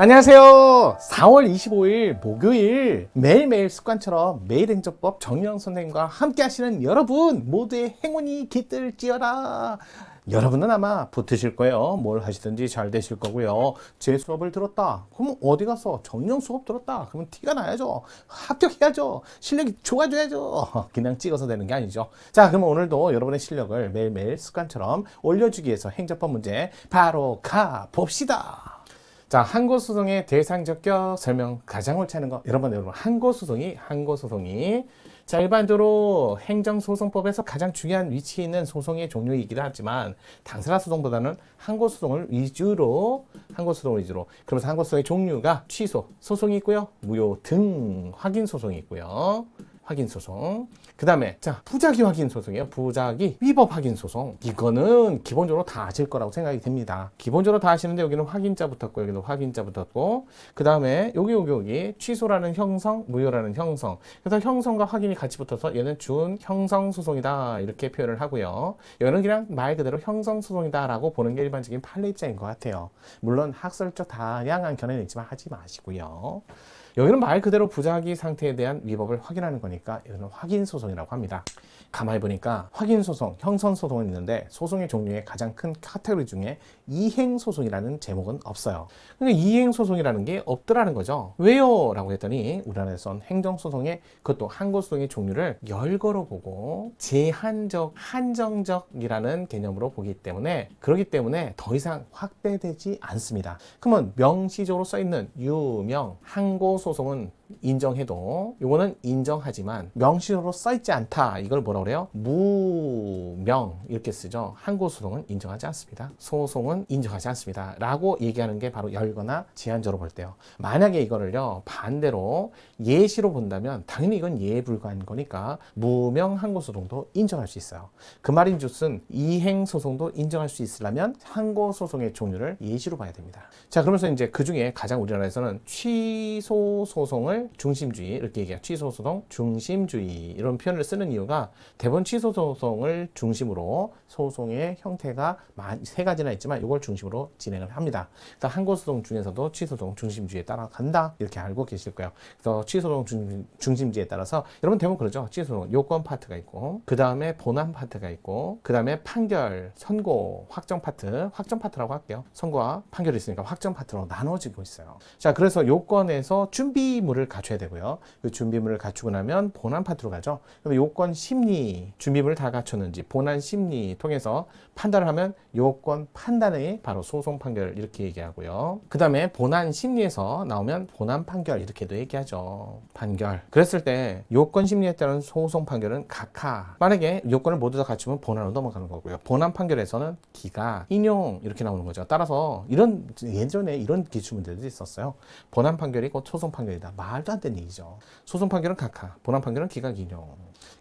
안녕하세요. 4월 25일 목요일 매일매일 습관처럼 매일 행정법 정영 선생님과 함께 하시는 여러분 모두의 행운이 깃들지어라. 여러분은 아마 붙으실 거예요. 뭘 하시든지 잘 되실 거고요. 제 수업을 들었다. 그럼 어디 가서 정령 수업 들었다. 그러면 티가 나야죠. 합격해야죠. 실력이 좋아져야죠. 그냥 찍어서 되는 게 아니죠. 자, 그럼 오늘도 여러분의 실력을 매일매일 습관처럼 올려주기 위해서 행정법 문제 바로 가 봅시다. 자, 한고소송의 대상적격 설명 가장 않은 거. 여러분, 여러분, 한고소송이, 한고소송이. 자, 일반적으로 행정소송법에서 가장 중요한 위치에 있는 소송의 종류이기도 하지만, 당사자 소송보다는 한고소송을 위주로, 한고소송을 위주로. 그러면서 한고소송의 종류가 취소, 소송이 있고요. 무효 등 확인 소송이 있고요. 확인 소송. 그 다음에, 자, 부작위 확인 소송이에요. 부작위 위법 확인 소송. 이거는 기본적으로 다 아실 거라고 생각이 됩니다. 기본적으로 다 아시는데 여기는 확인자 붙었고, 여기는 확인자 붙었고, 그 다음에 여기, 여기, 여기 취소라는 형성, 무효라는 형성. 그래서 형성과 확인이 같이 붙어서 얘는 준 형성 소송이다. 이렇게 표현을 하고요. 여기는 그냥 말 그대로 형성 소송이다라고 보는 게 일반적인 판례 입장인 것 같아요. 물론 학설적 다양한 견해는 있지만 하지 마시고요. 여기는 말 그대로 부작위 상태에 대한 위법을 확인하는 거니까 이거는 확인 소송이라고 합니다. 가만히 보니까 확인 소송, 형성 소송은 있는데 소송의 종류의 가장 큰 카테고리 중에 이행 소송이라는 제목은 없어요. 그러니까 이행 소송이라는 게 없더라는 거죠. 왜요? 라고 했더니 우리나라에선 행정 소송의 그것도 항고 소송의 종류를 열거로 보고 제한적, 한정적이라는 개념으로 보기 때문에 그렇기 때문에 더 이상 확대되지 않습니다. 그러면 명시적으로 써 있는 유명 항고 소송 은 인정해도 이거는 인정하지만 명시적으로 써 있지 않다. 이걸 뭐라 그래요? 무명 이렇게 쓰죠. 항고 소송은 인정하지 않습니다. 소송은 인정하지 않습니다. 라고 얘기하는 게 바로 열거나 제한적으로 볼 때요. 만약에 이거를요 반대로 예시로 본다면 당연히 이건 예에 불과한 거니까 무명 항고 소송도 인정할 수 있어요. 그 말인 즉슨 이행 소송도 인정할 수 있으려면 항고 소송의 종류를 예시로 봐야 됩니다. 자 그러면서 이제 그 중에 가장 우리나라에서는 취소 소송을 중심주의 이렇게 얘기해요. 취소 소송 중심주의 이런 표현을 쓰는 이유가 대부분 취소 소송을 중심으로 소송의 형태가 만- 세 가지나 있지만 이걸 중심으로 진행을 합니다. 그래서 항고 소송 중에서도 취소 소송 중심주의에 따라간다 이렇게 알고 계실 거예요. 그래서 취소 소송 중, 중심주의에 따라서 여러분 대부분 그러죠. 취소 소송 요건 파트가 있고 그 다음에 본안 파트가 있고 그 다음에 판결, 선고, 확정 파트, 확정 파트라고 할게요. 선고와 판결이 있으니까 확정 파트로 나눠지고 있어요. 자, 그래서 요건에서 준비물을 갖춰야 되고요. 그 준비물을 갖추고 나면 본안 파트로 가죠. 그럼 요건 심리, 준비물을 다 갖췄는지 본안 심리 통해서 판단을 하면 요건 판단의 바로 소송 판결 이렇게 얘기하고요. 그 다음에 본안 심리에서 나오면 본안 판결 이렇게도 얘기하죠. 판결. 그랬을 때 요건 심리에 따른 소송 판결은 각하. 만약에 요건을 모두 다 갖추면 본안으로 넘어가는 거고요. 본안 판결에서는 기각, 인용 이렇게 나오는 거죠. 따라서 이런 예전에 이런 기출 문제도 있었어요. 본안 판결이 곧 소송 판결이다. 말도 안 되는 얘기죠. 소송 판결은 각하, 본안 판결은 기각, 인용.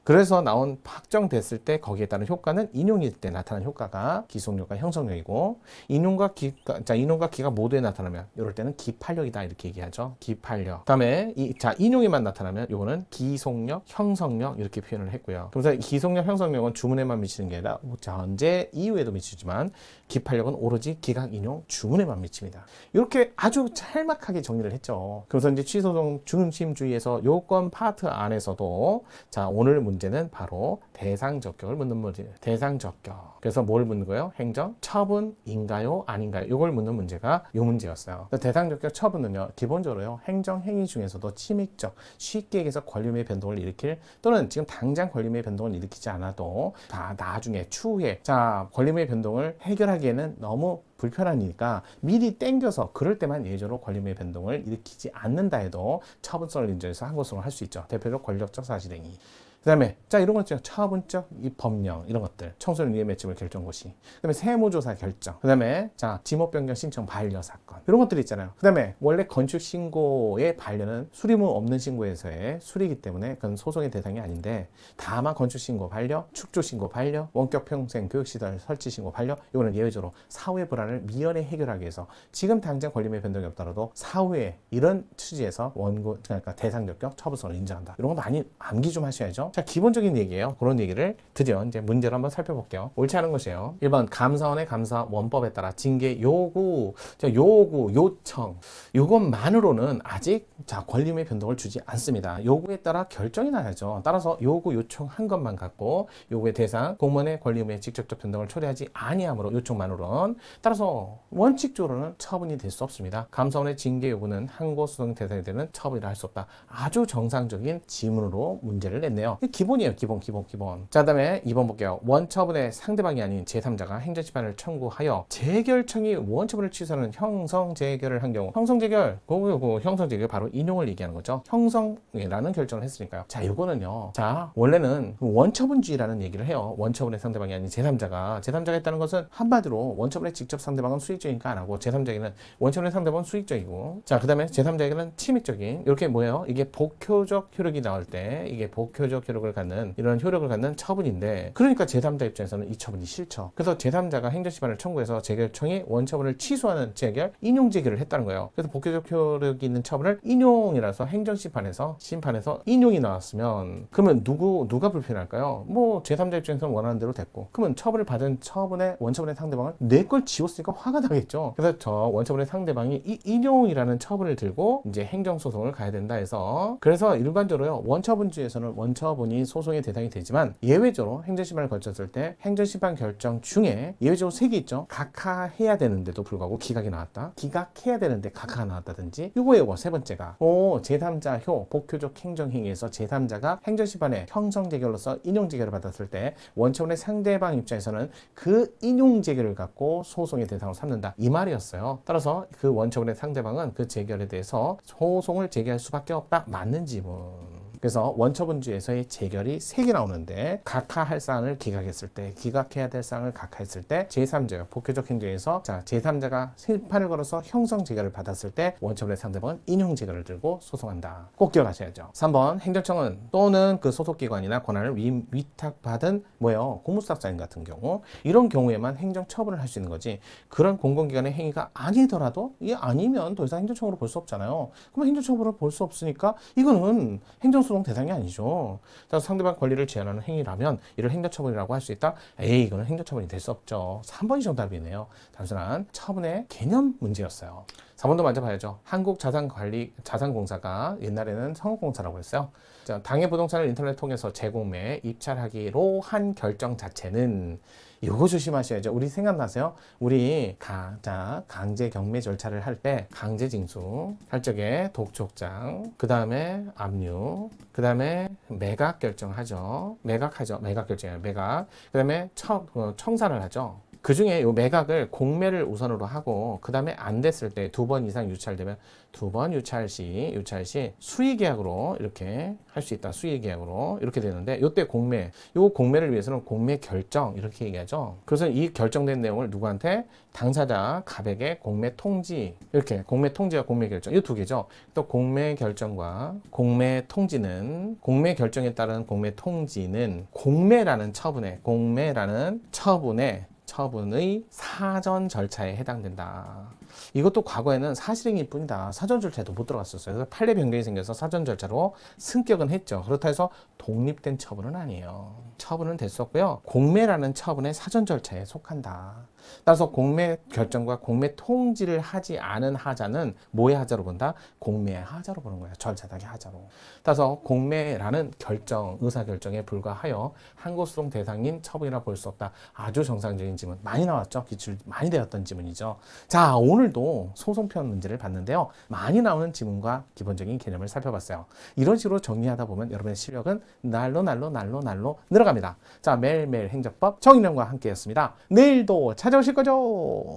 그래서 나온 확정됐을 때 거기에 따른 효과는 인용일 때 나타나는 효과가 기속력과 형성력이고 인용과 기가 자 인용과 기가 모두에 나타나면 이럴 때는 기판력이다 이렇게 얘기하죠. 기판력. 그다음에 이, 자 인용에만 나타나면 요거는 기속력, 형성력 이렇게 표현을 했고요. 그래서 기속력, 형성력은 주문에만 미치는 게 아니라 뭐 전제 이후에도 미치지만 기판력은 오로지 기각, 인용, 주문에만 미칩니다. 이렇게 아주 짤막하게 정리를 했죠. 그래서 이제 취소송 중심주의에서 요건 파트 안에서도 자 오늘 문제는 바로 대상 적격을 묻는 문제. 대상 적격. 그래서 뭘 묻는 거예요? 행정 처분인가요? 아닌가요? 이걸 묻는 문제가 요 문제였어요. 대상 적격 처분은요. 기본적으로요. 행정 행위 중에서도 침입적, 쉽게 얘기해서 권리의 변동을 일으킬 또는 지금 당장 권리의 변동을 일으키지 않아도 다 나중에 추후에 자 권리의 변동을 해결하기에는 너무 불편하니까 미리 땡겨서 그럴 때만 예외적으로 권리의 변동을 일으키지 않는다 해도 처분성을 인정해서 항고소송을 할수 있죠. 대표적 권력적 사실행위. 그다음에 자 이런 거 있죠. 처분적 이 법령 이런 것들 청소년 이해 맺힘을 결정고시. 그다음에 세무조사 결정. 그다음에 자 지목 변경 신청 반려 사건 이런 것들이 있잖아요. 그다음에 원래 건축 신고의 반려는 수리무 없는 신고에서의 수리이기 때문에 그건 소송의 대상이 아닌데 다만 건축 신고 반려, 축조 신고 반려, 원격 평생 교육 시설 설치 신고 반려 이거는 예외적으로 사후의 불안을 미연에 해결하기 위해서 지금 당장 권리의 변동이 없더라도 사후에 이런 취지에서 원고 그러니까 대상 적격 처분성을 인정한다. 이런 거 많이 암기 좀 하셔야죠. 자, 기본적인 얘기예요. 그런 얘기를 드디어 이제 문제로 한번 살펴볼게요. 옳지 않은 것이에요. 1번 감사원의 감사 원법에 따라 징계 요구, 자, 요구, 요청. 요것만으로는 아직 자, 권리금의 변동을 주지 않습니다. 요구에 따라 결정이 나야죠. 따라서 요구, 요청한 것만 갖고 요구의 대상, 공무원의 권리금의 직접적 변동을 초래하지 아니하므로 요청만으로는 따라서 원칙적으로는 처분이 될 수 없습니다. 감사원의 징계 요구는 항고 수송 대상이 되는 처분이라 할 수 없다. 아주 정상적인 지문으로 문제를 냈네요. 기본이에요. 기본, 기본, 기본. 자, 그다음에 2번 볼게요. 원처분의 상대방이 아닌 제3자가 행정심판을 청구하여 재결청이 원처분을 취소하는 형성 재결을 한 경우 형성 재결, 그거 그 형성 재결 바로 인용을 얘기하는 거죠. 형성이라는 결정을 했으니까요. 자, 이거는요. 자, 원래는 원처분주의라는 얘기를 해요. 원처분의 상대방이 아닌 제3자가 제3자가 했다는 것은 한마디로 원처분의 직접 상대방은 수익적이니까 안 하고 제3자에게는 원처분의 상대방은 수익적이고 자, 그 다음에 제3자에게는 침익적인 이렇게 뭐예요? 이게 복효적 효력이 나올 때 이게 복효적 효력을 갖는 이런 효력을 갖는 처분인데 그러니까 제3자 입장에서는 이 처분이 싫죠. 그래서 제3자가 행정심판을 청구해서 재결청이 원처분을 취소하는 재결 인용 재결을 했다는 거예요. 그래서 복효적 효력이 있는 처분을 인용이라서 행정심판에서 심판에서 인용이 나왔으면 그러면 누구 누가 불편할까요? 뭐 제3자 입장에서는 원하는 대로 됐고 그러면 처분을 받은 처분의 원처분의 상대방은 내 걸 지웠 으니까 화가 나겠죠. 그래서 저 원처분의 상대방이 이 인용이라는 처분을 들고 이제 행정소송을 가야 된다 해서 그래서 일반적으로요 원처분주에서는 원처분이 소송의 대상이 되지만 예외적으로 행정심판을 거쳤을 때 행정심판 결정 중에 예외적으로 세개 있죠. 각하해야 되는데도 불구하고 기각이 나왔다. 기각해야 되는데 각하가 나왔다든지 요거 요거 세 번째가 오 제3자 효 복효적 행정행위에서 제3자가 행정심판의 형성재결로서 인용재결을 받았을 때 원처분의 상대방 입장에서는 그 인용재결을 갖고 소송 의 대상으로 삼는다 이 말이었어요. 따라서 그 원처분의 상대방은 그 재결에 대해서 소송을 제기할 수밖에 없다 맞는 지문. 그래서 원처분주에서의 재결이 세 개 나오는데 각하할 사항을 기각했을 때 기각해야 될 사항을 각하했을 때 제3자요 복효적 행정에서 자 제3자가 심판을 걸어서 형성 재결을 받았을 때 원처분의 상대방은 인용 재결을 들고 소송한다. 꼭 기억하셔야죠. 3번 행정청은 또는 그 소속기관이나 권한을 위, 위탁받은 뭐예요? 공무수사사인 같은 경우 이런 경우에만 행정처분을 할 수 있는 거지 그런 공공기관의 행위가 아니더라도 이게 아니면 더 이상 행정처분으로 볼 수 없잖아요. 그러면 행정처분으로 볼수 없으니까 이거는 행정 소송 대상이 아니죠. 따라서 상대방 권리를 제한하는 행위라면 이를 행정처분이라고 할 수 있다? 에이 이거는 행정처분이 될 수 없죠. 3번이 정답이네요. 단순한 처분의 개념 문제였어요 4번도 먼저 봐야죠 한국자산관리 자산공사가 옛날에는 성업공사라고 했어요 자, 당해 부동산을 인터넷 통해서 제공매 입찰하기로 한 결정 자체는 이거 조심하셔야죠. 우리 생각나세요? 우리 가, 자, 강제 경매 절차를 할 때 강제 징수 할 적에 독촉장, 그 다음에 압류, 그 다음에 매각 결정하죠. 매각하죠. 매각 결정이에요. 매각. 그 다음에 청, 어, 청산을 하죠. 그 중에 요 매각을 공매를 우선으로 하고 그 다음에 안 됐을 때 두 번 이상 유찰되면 두 번 유찰 시 유찰 시 수의 계약으로 이렇게 할 수 있다. 수의 계약으로 이렇게 되는데 요때 공매 요 공매를 위해서는 공매 결정 이렇게 얘기하죠. 그래서 이 결정된 내용을 누구한테? 당사자 갑에게 공매 통지 이렇게 공매 통지와 공매 결정. 이 두 개죠. 또 공매 결정과 공매 통지는 공매 결정에 따른 공매 통지는 공매라는 처분에 공매라는 처분에 처분의 사전 절차에 해당된다. 이것도 과거에는 사실행위일 뿐이다. 사전 절차에도 못 들어갔었어요. 그래서 판례 변경이 생겨서 사전 절차로 승격은 했죠. 그렇다 해서 독립된 처분은 아니에요. 처분은 됐었고요. 공매라는 처분의 사전 절차에 속한다. 따라서 공매 결정과 공매 통지를 하지 않은 하자는 뭐의 하자로 본다? 공매의 하자로 보는 거예요. 절차닥의 하자로. 따라서 공매라는 결정, 의사 결정에 불과하여 항고소송 대상인 처분이라 볼 수 없다. 아주 정상적인 지문 많이 나왔죠. 기출 많이 되었던 지문이죠. 자, 오늘도 소송편 문제를 봤는데요. 많이 나오는 지문과 기본적인 개념을 살펴봤어요. 이런 식으로 정리하다 보면 여러분의 실력은 날로 날로 날로 날로 늘어갑니다. 자, 매일매일 행정법 정인영과 함께했습니다. 내일도 찾아오실 거죠?